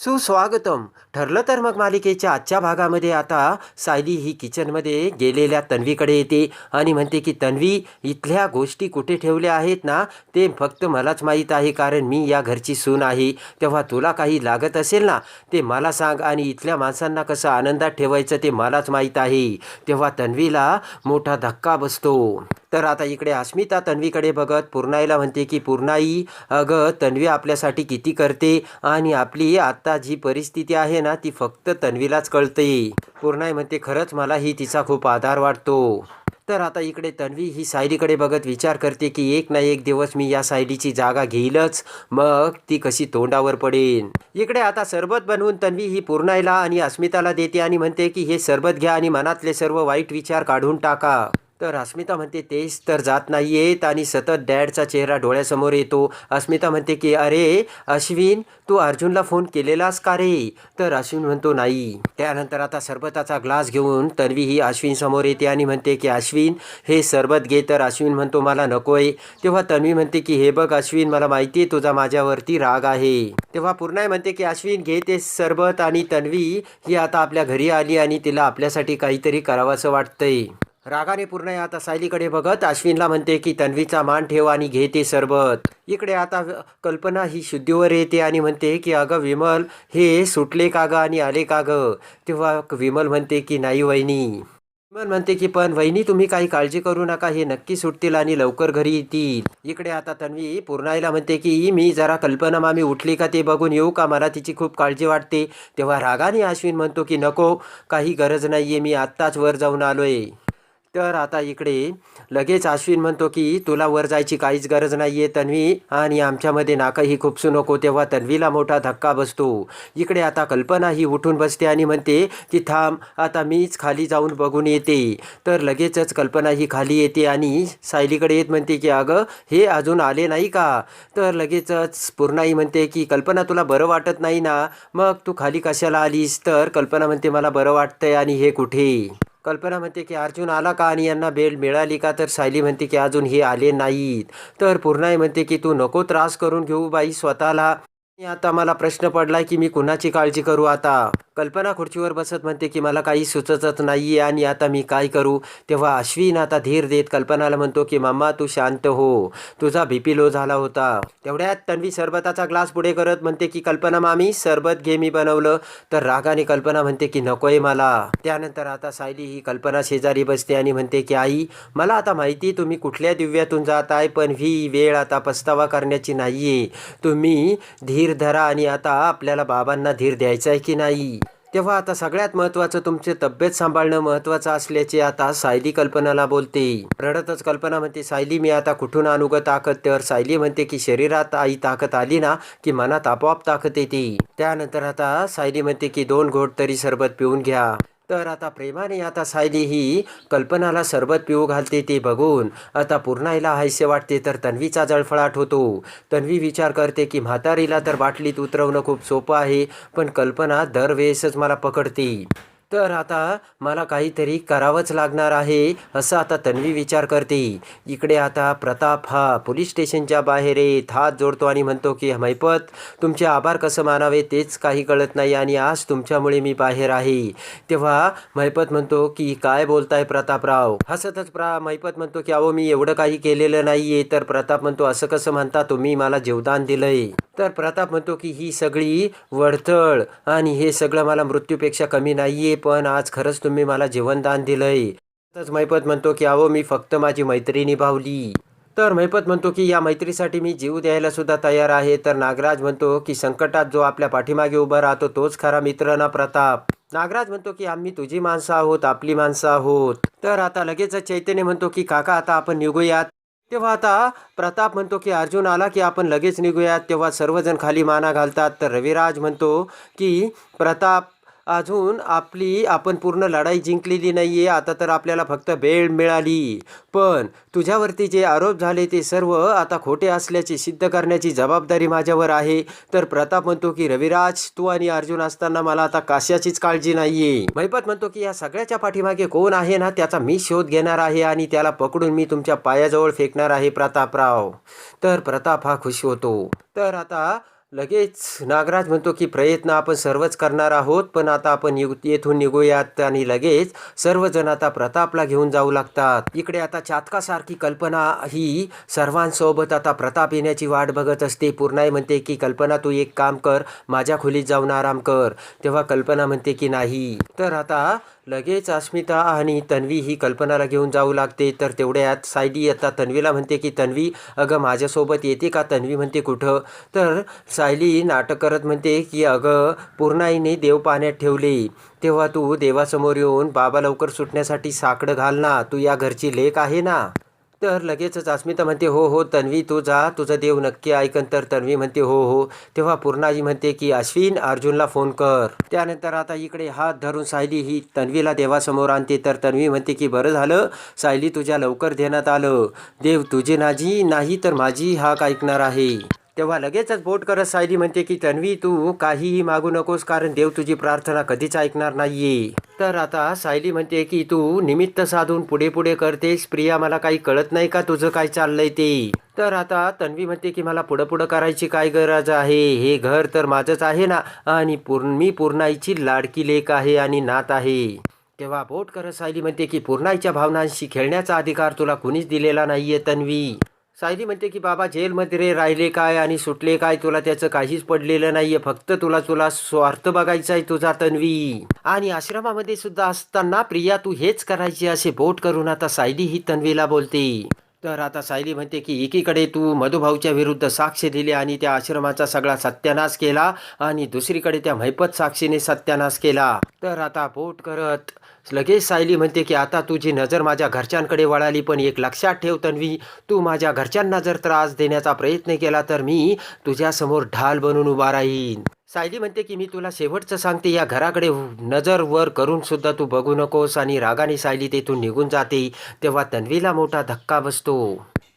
सुस्वागतम. ठरलं तर मग मालिकेच्या आजच्या भागामध्ये आता सायली ही किचनमध्ये गेलेल्या तन्वीकडे येते आणि म्हणते की तन्वी इथल्या गोष्टी कुठे ठेवल्या आहेत ना? ते फक्त मलाच माहीत आहे कारण मी या घरची सून आहे. तेव्हा तुला काही लागत असेल ना ते मला सांग आणि इथल्या माणसांना कसं आनंदात ठेवायचं ते मलाच माहीत आहे. तेव्हा तन्वीला मोठा धक्का बसतो. तर आता इकडे अस्मिता तन्वीकडे बघत पूर्णाईला म्हणते की पूर्णाई अगं तन्वी आपल्यासाठी किती करते आणि आपली आत्ता जी परिस्थिती आहे ना ती फक्त तन्वीलाच कळते. पूर्णाई म्हणते खरंच मला ही तिचा खूप आधार वाटतो. तर आता इकडे तन्वी ही सायलीकडे बघत विचार करते की एक ना एक दिवस मी या सायलीची जागा घेईलच मग ती कशी तोंडावर पडेल इकडे आता सरबत बनवून तन्वी ही पूर्णाईला आणि अस्मिताला देते आणि म्हणते की हे सरबत घ्या आणि मनातले सर्व वाईट विचार काढून टाका. तर अस्मिता म्हणते तेच तर जात नाही आहेत आणि सतत डॅडचा चेहरा डोळ्यासमोर येतो. अस्मिता म्हणते की अरे अश्विन तू अर्जुनला फोन केलेलास का रे? तर अश्विन म्हणतो नाही. त्यानंतर आता सरबताचा ग्लास घेऊन तन्वी ही अश्विन समोर येते आणि म्हणते की अश्विन हे सरबत घे. तर अश्विन म्हणतो मला नकोय. तेव्हा तन्वी म्हणते की हे बघ अश्विन मला माहिती आहे तुझा माझ्यावरती राग आहे. तेव्हा पूर्णाय म्हणते की अश्विन घे ते सरबत. आणि तन्वी ही आता आपल्या घरी आली आणि तिला आपल्यासाठी काहीतरी करावंसं वाटतंय. रागाने पूर्ण आता सायलीकडे बघत. अश्विनला म्हणते की तन्वीचा मान ठेव आणि घेते सरबत. इकडे आता कल्पना ही शुद्धीवर येते आणि म्हणते की अगं विमल हे सुटले का गं आणि आले का गं? तेव्हा विमल म्हणते की नाही वहिनी. विमल म्हणते की पण वहिनी तुम्ही काही काळजी करू नका हे नक्की सुटतील आणि लवकर घरी येतील. इकडे आता तन्वी पूर्णाईला म्हणते की मी जरा कल्पना मामी उठली का ते बघून येऊ का? मला तिची खूप काळजी वाटते. तेव्हा रागाने अश्विन म्हणतो की नको काही गरज नाहीये मी आत्ताच वर जाऊन आलोय. तर आता इकडे लगेच अश्विन म्हणतो की तुला वर जायची काहीच गरज नाही आहे तन्वी. आणि आमच्यामध्ये नाकही खुपसू नको तेव्हा तन्वीला मोठा धक्का बसतो. इकडे आता कल्पना ही उठून बसते आणि म्हणते की थांब आता मीच खाली जाऊन बघून येते. तर लगेचच कल्पना ही खाली येते आणि सायलीकडे येत म्हणते की अगं हे अजून आले नाही का? तर लगेचच पूर्णाई म्हणते की कल्पना तुला बरं वाटत नाही ना? मग तू खाली कशाला आलीस? तर कल्पना म्हणते मला बरं वाटतंय आणि हे कुठे? कल्पना म्हणते की अर्जुन आला का आणि यांना बेल मिळाली का? तर सायली म्हणते की अजून हे आले नाहीत. तर पूर्णाई म्हणते की तू नको त्रास करून घेऊ बाई स्वतःला. आता मला प्रश्न पडलाय की मी कुणाची काळजी करू आता? कल्पना खुर्चीवर बसत म्हणते की मला काही सुचतच नाहीये आणि आता मी काय करू? तेव्हा अश्विन आता धीर देत कल्पनाला म्हणतो की मम्मा तू शांत हो. तुझा बीपी लो झाला होता. तेवढ्यात तन्वी सरबताचा ग्लास पुढे करत म्हणते की कल्पना मामी सरबत घे मी बनवलं. तर रागाने कल्पना म्हणते की नकोय मला. त्यानंतर आता सायली ही कल्पना शेजारी बसते आणि म्हणते की आई मला आता माहिती तुम्ही कुठल्या दिव्यातून जात आहे पण ही वेळ आता पस्तावा करण्याची नाहीये. तुम्ही धीर धरा आणि आता आपल्याला बाबांना धीर द्यायचा आहे की नाही? तेव्हा आता सगळ्यात महत्त्वाचं तुमचे तब्येत सांभाळणं महत्त्वाचं असल्याचे आता सायली कल्पनाला बोलते. रडतच कल्पना म्हणते सायली मी आता कुठून आणू ग ताकद? तर सायली म्हणते की शरीरात आई ताकद आली ना की मनात आपोआप ताकद येते. त्यानंतर आता सायली म्हणते की दोन घोट तरी सरबत पिऊन घ्या. तर आता प्रेमाने आता सायली ही कल्पनाला सरबत पिऊ घालते ते बघून. आता पूर्णाईला हायसे वाटते तर तन्वीचा जळफळाट होतो. तन्वी विचार करते की म्हातारीला तर बाटलीत उतरवणं खूप सोपं आहे पण कल्पना दरवेळेसच मला पकडते. तर आता मला काहीतरी करावंच लागणार आहे असं आता तन्वी विचार करते. इकडे आता प्रताप हा पोलीस स्टेशनच्या बाहेर येत हात जोडतो आणि म्हणतो की मैपत तुमचे आभार कसं मानावे तेच काही कळत नाही आणि आज तुमच्यामुळे मी बाहेर आहे. तेव्हा मैपत म्हणतो की काय बोलताय प्रतापराव? हसतच प्रा मैपत म्हणतो की अहो मी एवढं काही केलेलं नाही तर प्रताप म्हणतो असं कसं म्हणता तुम्ही? मला जीवदान दिलंय. तर प्रताप म्हणतो की ही सगळी वडतळ आणि हे सगळं मला मृत्यूपेक्षा कमी नाही आहे पण आज खरंच तुम्ही मला जीवनदान दिलंय. तच मैपत म्हणतो की अहो मी फक्त माझी मैत्री निभावली तर मैपत म्हणतो की या मैत्रीसाठी मी जीव द्यायला सुद्धा तयार आहे. तर नागराज म्हणतो की संकटात जो आपल्या पाठीमागे उभा राहतो तोच खरा मित्र ना प्रताप. नागराज म्हणतो की आम्ही तुझी माणसं आहोत आपली माणसं आहोत. तर आता लगेच चैतन्य म्हणतो की काका आता आपण निघूयात. तेव्हा आता प्रताप म्हणतो की अर्जुन आला की आपण लगेच निघूयात. तेव्हा सर्वजण खाली माना घालतात. तर रविराज म्हणतो की प्रताप अजून आपली आपण पूर्ण लढाई जिंकलेली नाही आहे आता तर आपल्याला फक्त बेळ मिळाली. पण तुझ्यावरती जे आरोप झाले ते सर्व आता खोटे असल्याचे सिद्ध करण्याची जबाबदारी माझ्यावर आहे. तर प्रताप म्हणतो की रविराज तू आणि अर्जुन असताना मला आता काश्याचीच काळजी नाहीये. महिपत म्हणतो की या सगळ्याच्या पाठीमागे कोण आहे ना त्याचा मी शोध घेणार आहे आणि त्याला पकडून मी तुमच्या पायाजवळ फेकणार आहे प्रतापराव. तर प्रताप हा खुश होतो. तर आता लगेच नागराज म्हणतो की प्रयत्न आपण सर्वच करणार आहोत पण आता आपण येथून निघूयात आणि लगेच सर्वजण आता प्रतापला घेऊन जाऊ लागतात. इकडे आता चातकासारखी कल्पना ही सर्वांसोबत आता प्रताप येण्याची वाट बघत असते. पूर्णाई म्हणते की कल्पना तू एक काम कर माझ्या खोलीत जाऊन आराम कर. तेव्हा कल्पना म्हणते की नाही. तर आता लगेच अस्मिता आणि तन्वी ही कल्पनाला घेऊन जाऊ लागते. तर तेवढ्यात सायली आता तन्वीला म्हणते की तन्वी अगं माझ्यासोबत येते का? तन्वी म्हणते कुठं? तर सायली नाटक करत म्हणते की अगं पूर्णाईने देव पाण्यात ठेवले. तेव्हा तू देवासमोर येऊन बाबा लवकर सुटण्यासाठी साकडं घाल ना. तू या घरची लेख आहे ना? तर लगेचच अस्मिता म्हणते हो हो तन्वी तू जा तुझं देव नक्की ऐकन. तर तन्वी म्हणते हो हो. तेव्हा पूर्णाजी म्हणते की अश्विन अर्जुनला फोन कर. त्यानंतर आता इकडे हात धरून सायली ही तन्वीला देवासमोर आणते. तर तन्वी म्हणते की बरं झालं सायली तुझ्या लवकर देण्यात आलं. देव तुझी नाजी नाही तर माझी हाक ऐकणार आहे. तेव्हा लगेचच बोट करत सायली म्हणते की तन्वी तू काहीही मागू नकोस कारण देव तुझी प्रार्थना कधीच ऐकणार नाहीये. तर आता सायली म्हणते की तू निमित्त साधून पुढे पुढे करतेस प्रिया मला काही कळत नाही का तुझं काय चाललंय ते? तर आता तन्वी म्हणते की मला पुढं पुढं करायची काय गरज आहे? हे घर तर माझंच आहे ना आणि पूर्ण मी पूर्णाईची लाडकी लेक आहे आणि नात आहे. तेव्हा बोट करत सायली म्हणते की पूर्णाईच्या भावनांशी खेळण्याचा अधिकार तुला कुणीच दिलेला नाहीये तन्वी. सायली म्हणते की बाबा जेलमध्ये रे राहिले काय आणि सुटले काय? तुला त्याचं काहीच पडलेलं नाहीये. फक्त तुला तुला स्वार्थ बघायचा आहे तुझा तन्वी. आणि आश्रमामध्ये सुद्धा असताना प्रिया तू हेच करायची असे बोट करून आता सायली ही तन्वीला बोलते. तर आता सायली म्हणते की एकीकडे तू मधुभाऊच्या विरुद्ध साक्ष दिली आणि त्या आश्रमाचा सगळा सत्यानाश केला आणि दुसरीकडे त्या महिपत साक्षीने सत्यानाश केला. तर आता बोट करत लगेच सायली म्हणते की आता तुझी नजर माझ्या घरच्यांकडे वळाली पण एक लक्षात ठेव तन्वी तू माझ्या घरच्यांना जर त्रास देण्याचा प्रयत्न केला तर मी तुझ्यासमोर ढाल बनून उभा राहीन. सायली म्हणते की मी तुला शेवटचं सांगते या घराकडे नजर वर करून सुद्धा तू बघू नकोस आणि रागाने सायली तेथून निघून जाते तेव्हा तन्वीला मोठा धक्का बसतो.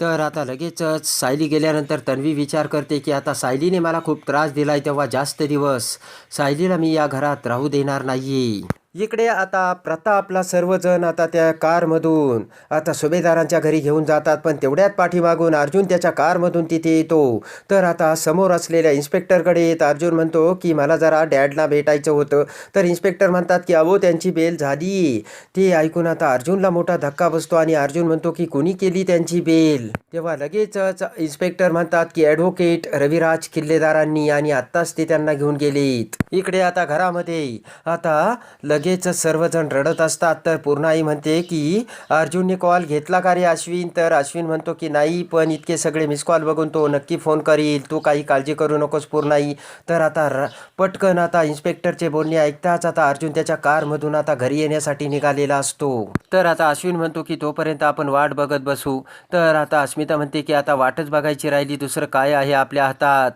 तर आता लगेचच सायली गेल्यानंतर तन्वी विचार करते की आता सायलीने मला खूप त्रास दिलाय तेव्हा जास्त दिवस सायलीला मी या घरात राहू देणार नाही इकडे आता प्रतापला सर्वजण आता त्या कारमधून आता सुभेदारांच्या घरी घेऊन जातात पण तेवढ्यात पाठीमागून अर्जुन त्याच्या कारमधून तिथे येतो. तर आता समोर असलेल्या इन्स्पेक्टरकडे येत अर्जुन म्हणतो की मला जरा डॅडला भेटायचं होतं. तर इन्स्पेक्टर म्हणतात की अहो त्यांची बेल झाली. ते ऐकून आता अर्जुनला मोठा धक्का बसतो आणि अर्जुन म्हणतो की कुणी केली त्यांची बेल? तेव्हा लगेचच इन्स्पेक्टर म्हणतात की ॲडव्होकेट रविराज किल्लेदारांनी आणि आत्ताच ते त्यांना घेऊन गेलेत. इकडे आता घरामध्ये आता लगेच सर्वजण रडत असतात. तर पूर्णाई म्हणते की अर्जुनने कॉल घेतला का रे अश्विन? तर अश्विन म्हणतो की नाही पण इतके सगळे मिस कॉल बघून तो नक्की फोन करील. तू काही काळजी करू नकोस पूर्णाई. तर आता र पटकन आता इन्स्पेक्टरचे बोलणे ऐकताच आता अर्जुन त्याच्या कारमधून आता घरी येण्यासाठी निघालेला असतो. तर आता अश्विन म्हणतो की तोपर्यंत आपण वाट बघत बसू. तर आता अस्मिता म्हणते की आता वाटच बघायची राहिली. दुसरं काय आहे आपल्या हातात?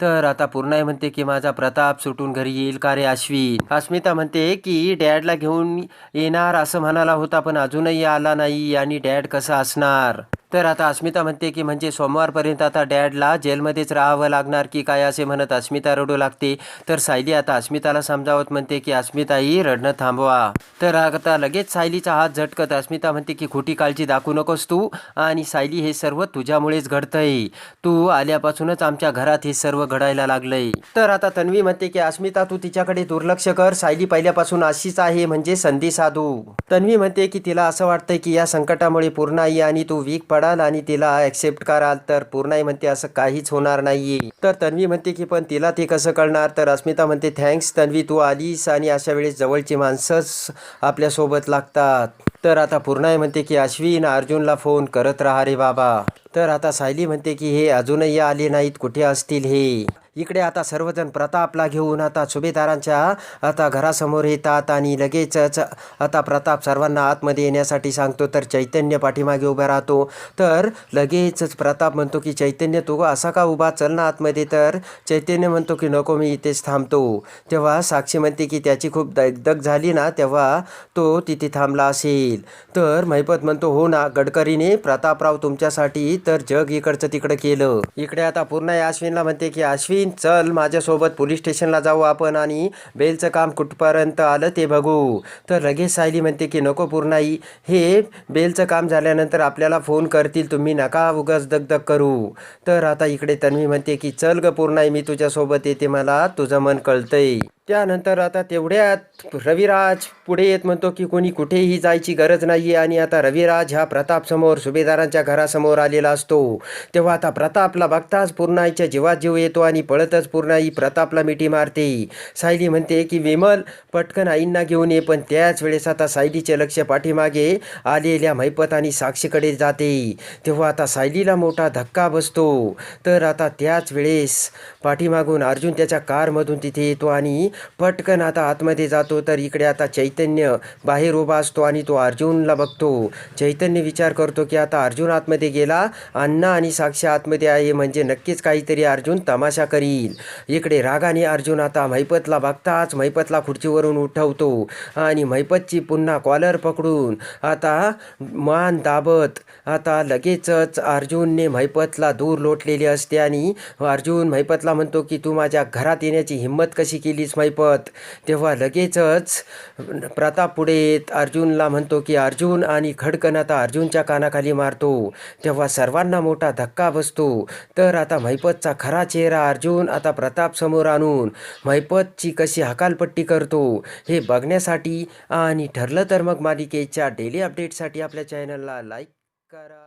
तर आता पूर्णाई म्हणते की माझा प्रताप सुटून घरी येईल का रे अश्विन? अस्मिता म्हणते की डॅडला घेऊन येणार असं म्हणाला होता पण अजूनही आला नाही. आणि डॅड कसा असणार? तर आता अस्मिता म्हणते की म्हणजे सोमवारपर्यंत आता डॅडला जेलमध्येच राहावं लागणार की काय? असे म्हणत अस्मिता रडू लागते. तर सायली आता अस्मिताला समजावत म्हणते की अस्मिताही रडणं थांबवा. तर आता लगेच सायलीचा हात झटकत अस्मिता म्हणते की खोटी काळजी दाखवू नकोस तू आणि सायली हे सर्व तुझ्यामुळेच घडतंय. तू आल्यापासूनच आमच्या घरात हे सर्व घडायला लागलंय. तर आता तन्वी म्हणते की अस्मिता तू तिच्याकडे दुर्लक्ष कर. सायली पहिल्यापासून अशीच आहे म्हणजे संधी साधू. तन्वी म्हणते की तिला असं वाटतंय की या संकटामुळे पूर्ण आई आणि तू वीक काढाल आणि तिला ॲक्सेप्ट कराल तर पूर्णाई म्हणते असं काहीच होणार नाहीये. तर तन्वी म्हणते की पण तिला ते कसं कळणार? तर अस्मिता म्हणते थँक्स तन्वी तू आलीस आणि अशा वेळेस जवळची माणसंच आपल्यासोबत लागतात. तर आता पूर्णाई म्हणते की अश्विन अर्जुनला फोन करत राहा रे बाबा. तर आता सायली म्हणते की हे अजूनही आले नाहीत कुठे असतील हे? इकडे आता सर्वजण प्रतापला घेऊन आता सुभेदारांच्या आता घरासमोर येतात आणि लगेचच आता प्रताप सर्वांना आतमध्ये येण्यासाठी सांगतो तर चैतन्य पाठीमागे उभा राहतो. तर लगेचच प्रताप म्हणतो की चैतन्य तू असा का उभा? चल ना आतमध्ये. तर चैतन्य म्हणतो की नको मी इथेच थांबतो. तेव्हा साक्षी म्हणते की त्याची खूप दगदग झाली ना तेव्हा तो तिथे थांबला असेल. तर महिपत म्हणतो हो ना गडकरीने प्रतापराव तुमच्यासाठी तर जग इकडचं तिकडं केलं. इकडे आता पूर्ण अश्विनला म्हणते की अश्विन अर्जुन चल माझ्यासोबत पोलीस स्टेशनला जाऊ आपण आणि बेलचं काम कुठपर्यंत आलं ते बघू. तर लगेच सायली म्हणते की नको पूर्णाई हे बेलचं काम झाल्यानंतर आपल्याला फोन करतील तुम्ही नका उगाच दगदग करू. तर आता इकडे तन्वी म्हणते की चल ग पूर्णाई मी तुझ्यासोबत येते मला तुझं मन कळतंय. त्यानंतर आता तेवढ्यात रविराज पुढे येत म्हणतो की कोणी कुठेही जायची गरज नाही आणि आता रविराज ह्या प्रतापसमोर सुभेदारांच्या घरासमोर आलेला असतो. तेव्हा आता प्रतापला बघताच पूर्णाईच्या जीवात जीव येतो आणि पळतच पूर्णाई प्रतापला मिठी मारते. सायली म्हणते की विमल पटकन आईंना घेऊन ये पण त्याच वेळेस आता सायलीचे लक्ष पाठीमागे आलेल्या मैपत आणि साक्षीकडे जाते. तेव्हा आता सायलीला मोठा धक्का बसतो. तर आता त्याच वेळेस पाठीमागून अर्जुन त्याच्या कारमधून तिथे येतो आणि पटकन आता आतमध्ये जातो. तर इकडे आता चैतन्य बाहेर उभा असतो आणि तो अर्जुनला बघतो. चैतन्य विचार करतो की आता अर्जुन आतमध्ये गेला. अण्णा आणि साक्षी आतमध्ये आहे म्हणजे नक्कीच काहीतरी अर्जुन तमाशा करील. इकडे रागाने अर्जुन आता मैपतला बघताच मैपतला खुर्चीवरून उठवतो आणि मैपतची पुन्हा कॉलर पकडून आता मान दाबत आता लगेचच अर्जुनने मैपतला दूर लोटलेली असते आणि अर्जुन मैपतला म्हणतो की तू माझ्या घरात येण्याची हिंमत कशी केलीस मैपत? तेव्हा लगेचच प्रताप पुढे येत अर्जुनला म्हणतो की अर्जुन आणि खडकन आता अर्जुनच्या कानाखाली मारतो. तेव्हा सर्वांना मोठा धक्का बसतो. तर आता मैपतचा खरा चेहरा अर्जुन आता प्रताप समोर आणून मैपतची कशी हकालपट्टी करतो हे बघण्यासाठी आणि ठरलं तर मग मालिकेच्या डेली अपडेटसाठी आपल्या चॅनलला लाईक करा.